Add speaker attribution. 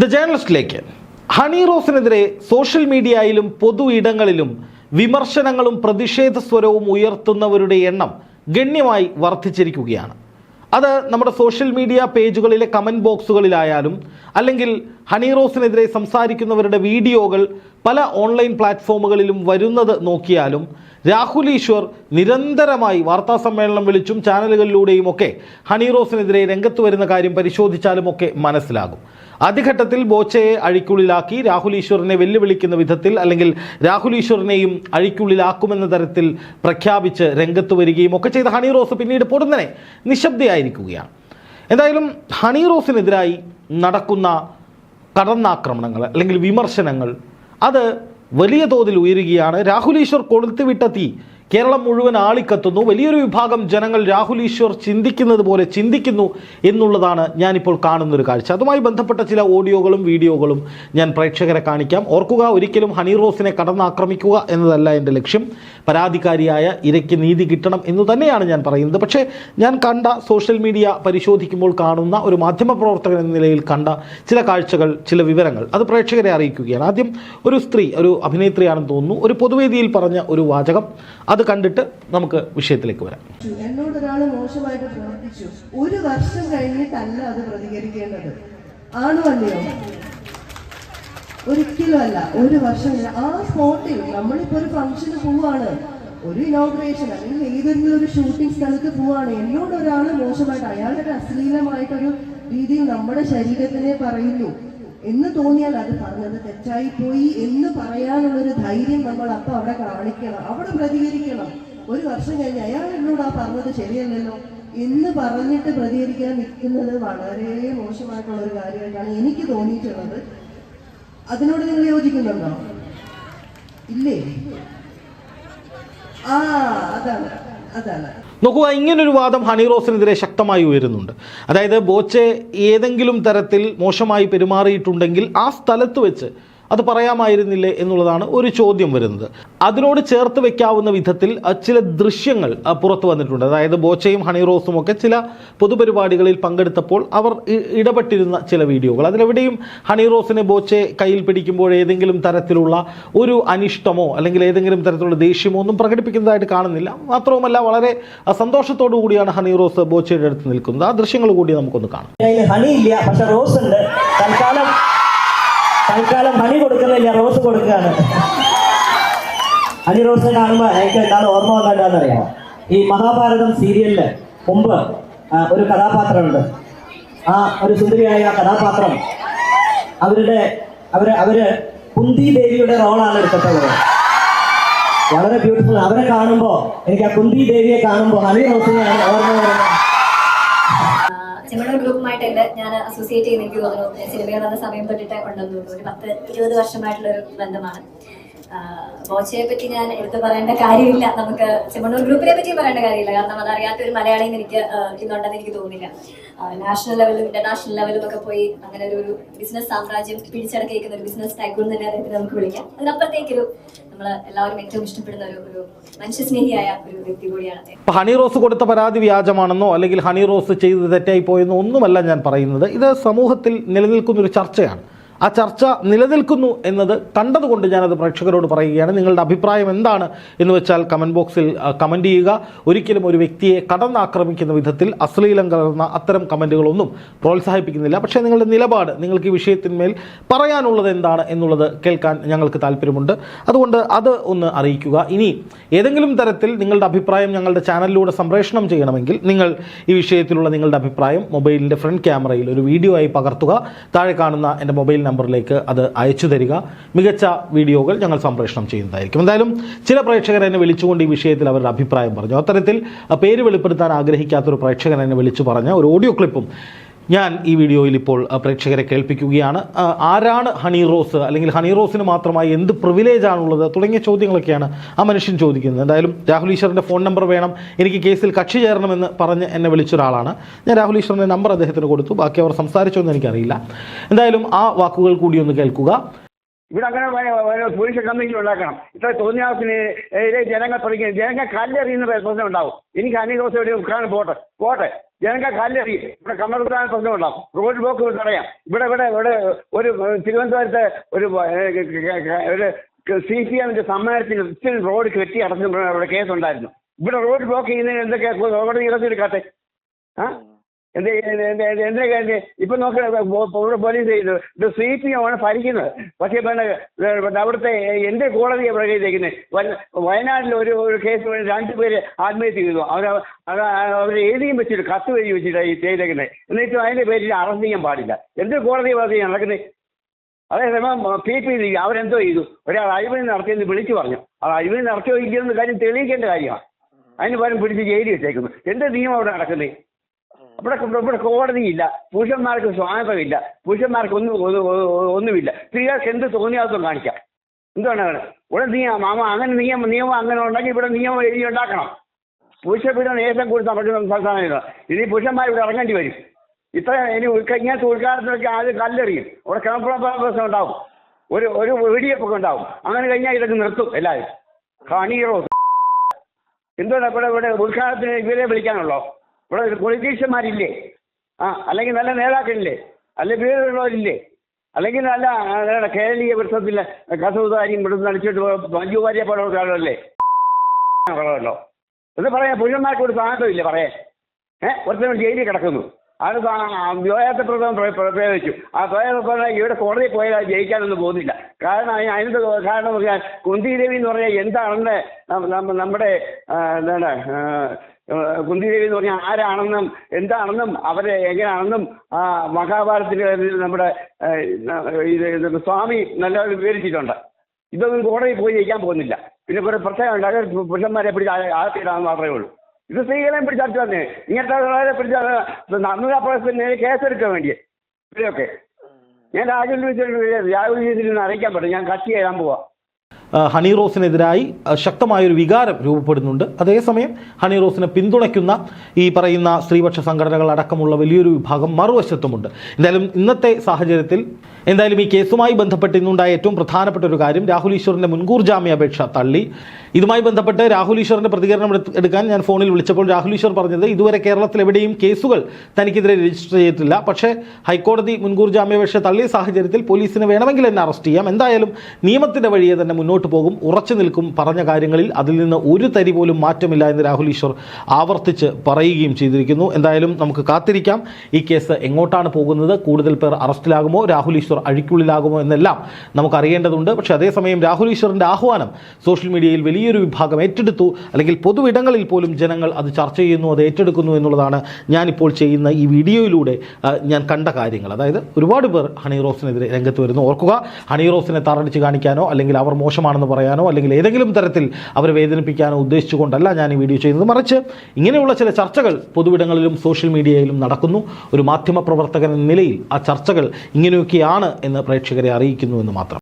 Speaker 1: The ജേർണലിസ്റ്റിലേക്ക് ഹണി റോസിനെതിരെ social മീഡിയയിലും പൊതു ഇടങ്ങളിലും വിമർശനങ്ങളും പ്രതിഷേധ സ്വരവും ഉയർത്തുന്നവരുടെ എണ്ണം ഗണ്യമായി വർദ്ധിച്ചിരിക്കുകയാണ്. അത് നമ്മുടെ സോഷ്യൽ മീഡിയ പേജുകളിലെ കമന്റ് ബോക്സുകളിലായാലും അല്ലെങ്കിൽ ഹണി റോസിനെതിരെ സംസാരിക്കുന്നവരുടെ വീഡിയോകൾ പല ഓൺലൈൻ പ്ലാറ്റ്ഫോമുകളിലും വരുന്നത് നോക്കിയാലും രാഹുൽ ഈശ്വർ നിരന്തരമായി വാർത്താ സമ്മേളനം വിളിച്ചും ചാനലുകളിലൂടെയും ഒക്കെ ഹണി റോസിനെതിരെ രംഗത്ത് വരുന്ന കാര്യം പരിശോധിച്ചാലും ഒക്കെ മനസ്സിലാകും. ആദ്യഘട്ടത്തിൽ ബോച്ചയെ അഴിക്കുള്ളിലാക്കി രാഹുൽ ഈശ്വറിനെ വെല്ലുവിളിക്കുന്ന വിധത്തിൽ അല്ലെങ്കിൽ രാഹുൽ ഈശ്വറിനെയും അഴിക്കുള്ളിലാക്കുമെന്ന തരത്തിൽ പ്രഖ്യാപിച്ച് രംഗത്ത് വരികയും ഒക്കെ ചെയ്ത ഹണി റോസ് പിന്നീട് പൊടുന്നനെ നിശബ്ദയായിരിക്കുകയാണ്. എന്തായാലും ഹണി റോസിനെതിരായി നടക്കുന്ന കടന്നാക്രമണങ്ങൾ അല്ലെങ്കിൽ വിമർശനങ്ങൾ അത് വലിയ തോതിൽ ഉയരുകയാണ്. രാഹുൽ ഈശ്വർ കൊളുത്തുവിട്ട തീ കേരളം മുഴുവൻ ആളിക്കത്തുന്നു. വലിയൊരു വിഭാഗം ജനങ്ങൾ രാഹുൽ ഈശ്വർ ചിന്തിക്കുന്നത് പോലെ ചിന്തിക്കുന്നു എന്നുള്ളതാണ് ഞാനിപ്പോൾ കാണുന്നൊരു കാഴ്ച. അതുമായി ബന്ധപ്പെട്ട ചില ഓഡിയോകളും വീഡിയോകളും ഞാൻ പ്രേക്ഷകരെ കാണിക്കാം. ഓർക്കുക ഒരിക്കലും ഹണി റോസിനെ കടന്നാക്രമിക്കുക എന്നതല്ല എന്റെ ലക്ഷ്യം. പരാതിക്കാരിയായ ഇരയ്ക്ക് നീതി കിട്ടണം എന്ന് തന്നെയാണ് ഞാൻ പറയുന്നത്. പക്ഷേ ഞാൻ കണ്ട സോഷ്യൽ മീഡിയ പരിശോധിക്കുമ്പോൾ കാണുന്ന ഒരു മാധ്യമപ്രവർത്തകൻ എന്ന നിലയിൽ കണ്ട ചില കാഴ്ചകൾ ചില വിവരങ്ങൾ. അത് പ്രേക്ഷകരെ അറിയിക്കുകയാണ്. ആദ്യം ഒരു സ്ത്രീ ഒരു അഭിനേത്രിയാണെന്ന് തോന്നുന്നു. ഒരു പൊതുവേദിയിൽ പറഞ്ഞ ഒരു വാചകം. അത് കണ്ടിട്ട് നമുക്ക് വിഷയത്തിലേക്ക് വരാം.
Speaker 2: എന്നോട് ഒരാൾ മോശമായിട്ട് പ്രവർത്തിച്ചു. ഒരു വർഷം കഴിഞ്ഞിട്ടല്ല അത് പ്രതികരിക്കേണ്ടത്. ആണോ അല്ലയോ? ഒരിക്കലും അല്ല. ഒരു വർഷം ആ സ്പോട്ടിൽ നമ്മളിപ്പോ ഒരു ഫംഗ്ഷന് പോവാണ്. ഒരു ഇനോഗ്രേഷൻ അല്ലെങ്കിൽ ഏതെങ്കിലും ഒരു ഷൂട്ടിംഗ് സ്ഥലത്ത് പോവാണ്. എന്നോട് ഒരാൾ മോശമായിട്ട് അയാളുടെ അശ്ലീലമായിട്ടൊരു രീതിയിൽ നമ്മുടെ ശരീരത്തിനെ പറയുന്നു. എന്ന് തോന്നിയാൽ അത് പറഞ്ഞത് തെറ്റായി പോയി എന്ന് പറയാനുള്ളൊരു ധൈര്യം നമ്മൾ അപ്പൊ അവിടെ കാണിക്കണം അവിടെ പ്രതികരിക്കണം. ഒരു വർഷം കഴിഞ്ഞ് അയാൾ എന്നോട് ആ പറഞ്ഞത് ശരിയല്ലല്ലോ എന്ന് പറഞ്ഞിട്ട് പ്രതികരിക്കാൻ നിൽക്കുന്നത് വളരെ മോശമായിട്ടുള്ള ഒരു കാര്യമായിട്ടാണ് എനിക്ക് തോന്നിയിട്ടുള്ളത്. അതിനോട് നിങ്ങൾ യോജിക്കുന്നുണ്ടോ? ഇല്ലേ? ആ അതാണ് അതാണ്.
Speaker 1: നോക്കുക ഇങ്ങനൊരു വാദം ഹണി റോസിനെതിരെ ശക്തമായി ഉയരുന്നുണ്ട്. അതായത് ബോച്ചെ ഏതെങ്കിലും തരത്തിൽ മോശമായി പെരുമാറിയിട്ടുണ്ടെങ്കിൽ ആ സ്ഥലത്ത് വെച്ച് അത് പറയാമായിരുന്നില്ലേ എന്നുള്ളതാണ് ഒരു ചോദ്യം വരുന്നത്. അതിനോട് ചേർത്ത് വെക്കാവുന്ന വിധത്തിൽ ചില ദൃശ്യങ്ങൾ പുറത്തു വന്നിട്ടുണ്ട്. അതായത് ബോച്ചയും ഹണി റോസും ഒക്കെ ചില പൊതുപരിപാടികളിൽ പങ്കെടുത്തപ്പോൾ അവർ ഇടപെട്ടിരുന്ന ചില വീഡിയോകൾ. അതിലെവിടെയും ഹണി റോസിനെ ബോച്ചെ കയ്യിൽ പിടിക്കുമ്പോൾ ഏതെങ്കിലും തരത്തിലുള്ള ഒരു അനിഷ്ടമോ അല്ലെങ്കിൽ ഏതെങ്കിലും തരത്തിലുള്ള ദേഷ്യമോ ഒന്നും പ്രകടിപ്പിക്കുന്നതായിട്ട് കാണുന്നില്ല. മാത്രവുമല്ല വളരെ സന്തോഷത്തോടു കൂടിയാണ് ഹണി റോസ് ബോച്ചയുടെ അടുത്ത് നിൽക്കുന്നത്. ആ ദൃശ്യങ്ങൾ കൂടി നമുക്കൊന്ന് കാണാം.
Speaker 3: ഹണി ഇല്ല റോസ് ഉണ്ട് തൽക്കാലം തൽക്കാലം മണി കൊടുക്കുന്നില്ല റോസ് കൊടുക്കുകയാണ്. അനി റോസ് കാണുമ്പോൾ എനിക്ക് എന്താണ് ഓർമ്മ വന്നതെന്ന് അറിയാമോ ഈ മഹാഭാരതം സീരിയലിൽ മുമ്പ് ഒരു കഥാപാത്രമുണ്ട്. ആ ഒരു സുന്ദരിയായ ആ കഥാപാത്രം അവരുടെ അവർ അവർ കുന്തി ദേവിയുടെ റോളാണ് എടുത്തിട്ടുള്ളത്. വളരെ ബ്യൂട്ടിഫുൾ അവരെ കാണുമ്പോൾ എനിക്ക് ആ കുന്തി ദേവിയെ കാണുമ്പോൾ ഹണി റോസിനെയാണ് ഓർമ്മ വരുന്നത്.
Speaker 4: ചെമ്മണ്ണൂർ ഗ്രൂപ്പുമായിട്ട് ഞാൻ അസോസിയേറ്റ് ചെയ്യുന്ന എനിക്ക് തോന്നുന്നു. സിനിമയിൽ വന്ന സമയം തൊട്ടിട്ട് ഉണ്ടെന്ന് തോന്നുന്നു ഒരു പത്ത് ഇരുപത് വർഷമായിട്ടുള്ള ഒരു ബന്ധമാണ്. ബോച്ചയെ പറ്റി ഞാൻ എടുത്തു പറയേണ്ട കാര്യമില്ല. നമുക്ക് ചെമ്മണ്ണൂർ ഗ്രൂപ്പിനെ പറ്റി പറയേണ്ട കാര്യമില്ല. കാരണം അതറിയാത്ത ഒരു മലയാളിയും എനിക്ക് ഇന്നുണ്ടെന്ന് എനിക്ക് തോന്നില്ല നാഷണൽ ലെവലും ഇന്റർനാഷണൽ ലെവലും ഒക്കെ പോയി അങ്ങനെ ഒരു ബിസിനസ് സാമ്രാജ്യം പിടിച്ചടക്കിയിരിക്കുന്ന ഒരു ബിസിനസ് ടൈക്കൂൺ തന്നെ അദ്ദേഹത്തിന് നമുക്ക് വിളിക്കാം. അതിനപ്പുറത്തേക്കൊരു നമ്മൾ എല്ലാവരും ഏറ്റവും ഇഷ്ടപ്പെടുന്ന ഒരു ഒരു മനുഷ്യസ്നേഹിയായ ഒരു വ്യക്തി കൂടിയാണ്
Speaker 1: ഹണി റോസ് കൊടുത്ത പരാതി വ്യാജമാണെന്നോ അല്ലെങ്കിൽ ഹണി റോസ് ചെയ്ത് തെറ്റായി പോയെന്നോ ഒന്നുമല്ല ഞാൻ പറയുന്നത്. ഇത് സമൂഹത്തിൽ നിലനിൽക്കുന്ന ഒരു ചർച്ചയാണ്. ആ ചർച്ച നിലനിൽക്കുന്നു എന്നത് കണ്ടതുകൊണ്ട് ഞാനത് പ്രേക്ഷകരോട് പറയുകയാണ്. നിങ്ങളുടെ അഭിപ്രായം എന്താണ് എന്ന് വെച്ചാൽ കമന്റ് ബോക്സിൽ കമന്റ് ചെയ്യുക. ഒരിക്കലും ഒരു വ്യക്തിയെ കടന്നാക്രമിക്കുന്ന വിധത്തിൽ അശ്ലീലം കലർന്ന അത്തരം കമന്റുകളൊന്നും പ്രോത്സാഹിപ്പിക്കുന്നില്ല. പക്ഷേ നിങ്ങളുടെ നിലപാട് നിങ്ങൾക്ക് ഈ വിഷയത്തിന്മേൽ പറയാനുള്ളത് എന്താണ് എന്നുള്ളത് കേൾക്കാൻ ഞങ്ങൾക്ക് താല്പര്യമുണ്ട്. അതുകൊണ്ട് അത് ഒന്ന് അറിയിക്കുക. ഇനി ഏതെങ്കിലും തരത്തിൽ നിങ്ങളുടെ അഭിപ്രായം ഞങ്ങളുടെ ചാനലിലൂടെ സംപ്രേഷണം ചെയ്യണമെങ്കിൽ നിങ്ങൾ ഈ വിഷയത്തിലുള്ള നിങ്ങളുടെ അഭിപ്രായം മൊബൈലിന്റെ ഫ്രണ്ട് ക്യാമറയിൽ ഒരു വീഡിയോ ആയി പകർത്തുക. താഴെ കാണുന്ന എന്റെ മൊബൈൽ നമ്പറിലേക്ക് അത് അയച്ചു തരിക. മികച്ച വീഡിയോകൾ ഞങ്ങൾ സംപ്രേഷണം ചെയ്യുന്നതായിരിക്കും. എന്തായാലും ചില പ്രേക്ഷകർ എന്നെ വിളിച്ചുകൊണ്ട് ഈ വിഷയത്തിൽ അവരുടെ അഭിപ്രായം പറഞ്ഞു. അത്തരത്തിൽ പേര് വെളിപ്പെടുത്താൻ ആഗ്രഹിക്കാത്തൊരു പ്രേക്ഷകൻ എന്നെ വിളിച്ചു പറഞ്ഞ ഒരു ഓഡിയോ ക്ലിപ്പും ഞാൻ ഈ വീഡിയോയിൽ ഇപ്പോൾ പ്രേക്ഷകരെ കേൾപ്പിക്കുകയാണ്. ആരാണ് ഹണി റോസ്? അല്ലെങ്കിൽ ഹണി റോസിന് മാത്രമായി എന്ത് പ്രിവിലേജ് ആണുള്ളത്? തുടങ്ങിയ ചോദ്യങ്ങളൊക്കെയാണ് ആ മനുഷ്യൻ ചോദിക്കുന്നത്. എന്തായാലും രാഹുൽ ഈശ്വറിന്റെ ഫോൺ നമ്പർ വേണം. എനിക്ക് കേസിൽ കക്ഷി ചേരണമെന്ന് പറഞ്ഞ് എന്നെ വിളിച്ച ഒരാളാണ്. ഞാൻ രാഹുൽ ഈശ്വറിന്റെ നമ്പർ അദ്ദേഹത്തിന് കൊടുത്തു. ബാക്കി അവർ സംസാരിച്ചോ എന്ന് എനിക്കറിയില്ല. എന്തായാലും ആ വാക്കുകൾ കൂടി ഒന്ന് കേൾക്കുക.
Speaker 5: ഇവിടെ അങ്ങനെ പോലീസ് കമ്മിറ്റി ഉണ്ടാക്കണം. ഇത്ര തോന്നിയാസിന് ജനങ്ങൾ പഠിക്കുന്നത് ജനങ്ങൾ കല്ലെറിയുന്ന പ്രശ്നം ഉണ്ടാവും. എനിക്ക് അനിൽ ദിവസം ഇവിടെ ഉദ്ഘാടനം പോട്ടെ. പോട്ടെ. ജനങ്ങൾ കല്ലെറി ഇവിടെ കമ്മർത്താൻ പ്രശ്നം ഉണ്ടാവും. റോഡ് ബ്ലോക്ക് തടയാം ഇവിടെ ഇവിടെ ഇവിടെ ഒരു തിരുവനന്തപുരത്തെ ഒരു സി പി എമ്മിന്റെ സമ്മേളനത്തിന് റോഡ് കെട്ടി ഇവിടെ കേസ് ഉണ്ടായിരുന്നു ഇവിടെ റോഡ് ബ്ലോക്ക് ചെയ്യുന്നതിന് എന്തൊക്കെ കോടതി ഇടത്തിലെടുക്കാട്ടെ ആ? എന്ത് എന്ത് എന്ത് എന്തിനാ കാര്യം ഇപ്പൊ നോക്ക് പോലീസ് ഇത് സി പി ആണ് ഭരിക്കുന്നത്. പക്ഷേ പിന്നെ അവിടുത്തെ എന്റെ കോടതിയെ പ്രകടിപ്പിക്കുന്നത് വയനാട്ടിൽ ഒരു ഒരു കേസ് രണ്ട് പേര് ആത്മഹത്യ ചെയ്തു. അവർ അവർ എഴുതിയും വെച്ചിട്ട് കത്ത് എഴുതി വെച്ചിട്ട് ഈ ചെയ്തേക്കുന്നത് എന്നിട്ട് അതിന്റെ പേരിൽ അറസ്റ്റ് ചെയ്യാൻ പാടില്ല. എന്ത് കോടതി വാദിയാണ് നടക്കുന്നത് അതേസമയം പി പി ഡി അവരെന്തോ ചെയ്തു. ഒരാൾ അഴിമതി നടത്തിയെന്ന് വിളിച്ചു പറഞ്ഞു. അത് അഴിമതി നടത്തിയോ ഇല്ലയെന്ന് കാര്യം തെളിയിക്കേണ്ട കാര്യമാണ്. അതിന് പകരം പിടിച്ച് ജയിലിൽ വെച്ചേക്കുന്നു എന്ത് നിയമം അവിടെ നടക്കുന്നത് ഇവിടെ ഇവിടെ കോടതിയില്ല. പുരുഷന്മാർക്ക് സ്വാതന്ത്ര്യമില്ല. പുരുഷന്മാർക്ക് ഒന്നും ഒന്നുമില്ല. സ്ത്രീകൾക്ക് എന്ത് തോന്നിയാസം കാണിക്കാം. എന്താണ് ഇവിടെ നിയമം മാമ അങ്ങനെ നിയമം നിയമം അങ്ങനെ ഉണ്ടെങ്കിൽ ഇവിടെ നിയമം എഴുതി ഉണ്ടാക്കണം. പുരുഷപീഠം നേരം ഏറ്റവും കൂടുതൽ ഇതാ. ഇനി പുരുഷന്മാർ ഇവിടെ ഇറങ്ങേണ്ടി വരും. ഇത്ര ഇനി ഉൾക്ക- ഇങ്ങനത്തെ ഉദ്ഘാടനത്തിലൊക്കെ ആദ്യം കല്ലെറിയും. ഇവിടെ കിണപ്പുറം ഉണ്ടാവും. ഒരു ഒരു വെടിയപ്പൊക്കെ ഉണ്ടാവും. അങ്ങനെ കഴിഞ്ഞാൽ ഇതൊക്കെ നിർത്തും എല്ലാവരും. ഹണീറോ എന്തുകൊണ്ടാണ് ഇവിടെ ഇവിടെ ഉദ്ഘാടനത്തിന് ഇവരെ വിളിക്കാനുള്ളോ? ഇവിടെ പൊളിറ്റീഷ്യന്മാരില്ലേ ആ അല്ലെങ്കിൽ നല്ല നേതാക്കളില്ലേ? അല്ലെ പേരുള്ളവരില്ലേ? അല്ലെങ്കിൽ നല്ല കേരളീയ വൃത്തത്തിലെ കസൂതാരിയും ഇവിടുന്ന് നടിച്ചിട്ട് മഞ്ജു വാര്യ പോലെ ആളുകളല്ലേ? ല്ലോ എന്ന് പറയാം പുരുഷന്മാർക്ക് ഒരു സ്ഥാനത്തും ഇല്ല പറയാൻ ഏഹ് ഒരുത്തരം ജയിലിൽ കിടക്കുന്നു. അത് പ്രഥമം പ്രയോഗിച്ചു ആ സ്വയം ഇവിടെ കോടതിയിൽ പോയാൽ ജയിക്കാനൊന്നും പോകുന്നില്ല. കാരണം അതിന് അതിന്റെ കാരണം പറഞ്ഞാൽ കുന്തിദേവി എന്ന് പറഞ്ഞാൽ എന്താണെന്ന് നമ്മുടെ എന്താണ് കുന്തിദേവി എന്ന് പറഞ്ഞാൽ ആരാണെന്നും എന്താണെന്നും അവരെ എങ്ങനെയാണെന്നും മഹാഭാരതത്തിൽ നമ്മുടെ സ്വാമി നല്ല വിവരിച്ചിട്ടുണ്ട്. ഇതൊന്നും കോടതിയിൽ പോയി ജയിക്കാൻ പോകുന്നില്ല. പിന്നെ കുറെ പ്രശ്നമുണ്ട് പുരുഷന്മാരെ പിടിച്ച് ആകത്തിടാന്ന് മാത്രമേ ഉള്ളൂ. ഇത് സ്ത്രീകളെയും പിടിച്ചു തന്നെ ഇങ്ങനത്തെ ആളുകളെ പിടിച്ച് നന്ദി പ്രശ്നത്തിന് കേസെടുക്കാൻ വേണ്ടിയേ ഇവരെയൊക്കെ. ഞാൻ രാഹുൽ രാഹുൽ നിന്ന് അറിയിക്കാൻ പറ്റും ഞാൻ കക്ഷി ചെയ്യാൻ പോവാ.
Speaker 1: ഹണി റോസിനെതിരായി ശക്തമായൊരു വികാരം രൂപപ്പെടുന്നുണ്ട്. അതേസമയം ഹണി റോസിനെ പിന്തുണയ്ക്കുന്ന ഈ പറയുന്ന സ്ത്രീപക്ഷ സംഘടനകൾ അടക്കമുള്ള വലിയൊരു വിഭാഗം മറുവശത്തുമുണ്ട്. എന്തായാലും ഇന്നത്തെ സാഹചര്യത്തിൽ എന്തായാലും ഈ കേസുമായി ബന്ധപ്പെട്ട് ഇന്നുണ്ടായ ഏറ്റവും പ്രധാനപ്പെട്ട ഒരു കാര്യം രാഹുൽ ഈശ്വറിന്റെ മുൻകൂർ ജാമ്യാപേക്ഷ തള്ളി. ഇതുമായി ബന്ധപ്പെട്ട് രാഹുൽ ഈശ്വറിന്റെ പ്രതികരണം എടുക്കാൻ ഞാൻ ഫോണിൽ വിളിച്ചപ്പോൾ രാഹുൽ ഈശ്വർ പറഞ്ഞത് ഇതുവരെ കേരളത്തിൽ എവിടെയും കേസുകൾ തനിക്കെതിരെ രജിസ്റ്റർ ചെയ്തിട്ടില്ല. പക്ഷേ ഹൈക്കോടതി മുൻകൂർ ജാമ്യാപേക്ഷ തള്ളിയ സാഹചര്യത്തിൽ പോലീസിന് വേണമെങ്കിൽ എന്നെ അറസ്റ്റ് ചെയ്യാം. എന്തായാലും നിയമത്തിന്റെ വഴിയെ തന്നെ മുന്നോട്ട് പോകും ഉറച്ചു നിൽക്കും പറഞ്ഞ കാര്യങ്ങളിൽ അതിൽ നിന്ന് ഒരു തരി പോലും മാറ്റമില്ല എന്ന് രാഹുൽ ഈശ്വർ ആവർത്തിച്ച് പറയുകയും ചെയ്തിരിക്കുന്നു. എന്തായാലും നമുക്ക് കാത്തിരിക്കാം. ഈ കേസ് എങ്ങോട്ടാണ് പോകുന്നത്? കൂടുതൽ പേർ അറസ്റ്റിലാകുമോ? രാഹുൽ ഈശ്വർ അഴിക്കുള്ളിലാകുമോ എന്നെല്ലാം നമുക്ക് അറിയേണ്ടതുണ്ട്. പക്ഷേ അതേസമയം രാഹുൽ ഈശ്വറിന്റെ ആഹ്വാനം സോഷ്യൽ മീഡിയയിൽ വലിയൊരു വിഭാഗം ഏറ്റെടുത്തു. അല്ലെങ്കിൽ പൊതുവിടങ്ങളിൽ പോലും ജനങ്ങൾ അത് ചർച്ച ചെയ്യുന്നു അത് ഏറ്റെടുക്കുന്നു എന്നുള്ളതാണ് ഞാനിപ്പോൾ ചെയ്യുന്ന ഈ വീഡിയോയിലൂടെ ഞാൻ കണ്ട കാര്യങ്ങൾ. അതായത് ഒരുപാട് പേർ ഹണി റോസിനെതിരെ രംഗത്ത് വരുന്നു. ഓർക്കുക ഹണി റോസിനെ തറടിച്ച് കാണിക്കാനോ അല്ലെങ്കിൽ അവർ മോശമാണെന്ന് പറയാനോ അല്ലെങ്കിൽ ഏതെങ്കിലും തരത്തിൽ അവരെ വേദനിപ്പിക്കാനോ ഉദ്ദേശിച്ചുകൊണ്ടല്ല ഞാൻ ഈ വീഡിയോ ചെയ്യുന്നത്. മറിച്ച് ഇങ്ങനെയുള്ള ചില ചർച്ചകൾ പൊതുവിടങ്ങളിലും സോഷ്യൽ മീഡിയയിലും നടക്കുന്നു. ഒരു മാധ്യമ പ്രവർത്തകൻ എന്ന നിലയിൽ ആ ചർച്ചകൾ ഇങ്ങനെയൊക്കെയാണ് എന്ന് പ്രേക്ഷകരെ അറിയിക്കുന്നു എന്ന് മാത്രം.